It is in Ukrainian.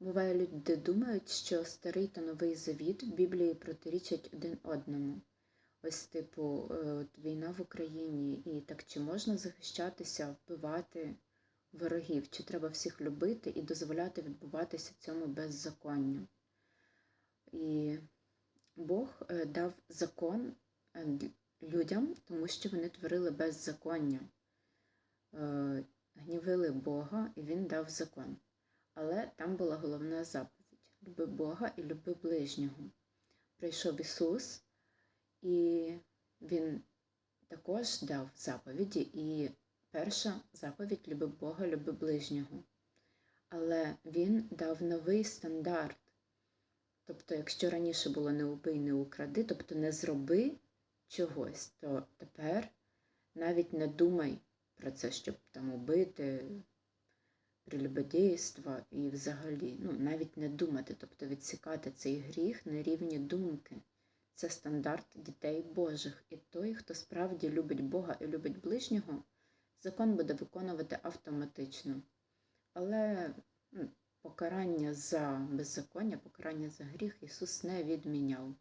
Буває, люди думають, що старий та новий завіт в Біблії протирічать один одному. Ось, типу, е, от війна в Україні, і так чи можна захищатися, вбивати ворогів, чи треба всіх любити і дозволяти відбуватися цьому беззаконню. І Бог е, дав закон е, людям, тому що вони творили беззаконня, гнівили Бога, і Він дав закон. Але там була головна заповідь: люби Бога і люби ближнього. Прийшов Ісус, і Він також дав заповіді, і перша заповідь люби Бога, люби ближнього. Але Він дав новий стандарт. Тобто, якщо раніше було не убий, не укради, тобто не зроби чогось, то тепер навіть не думай про це, щоб там убити, прелюбодійства і взагалі, ну, навіть не думати, тобто відсікати цей гріх на рівні думки. Це стандарт дітей Божих. І той, хто справді любить Бога і любить ближнього, закон буде виконувати автоматично. Але покарання за беззаконня, покарання за гріх Ісус не відміняв.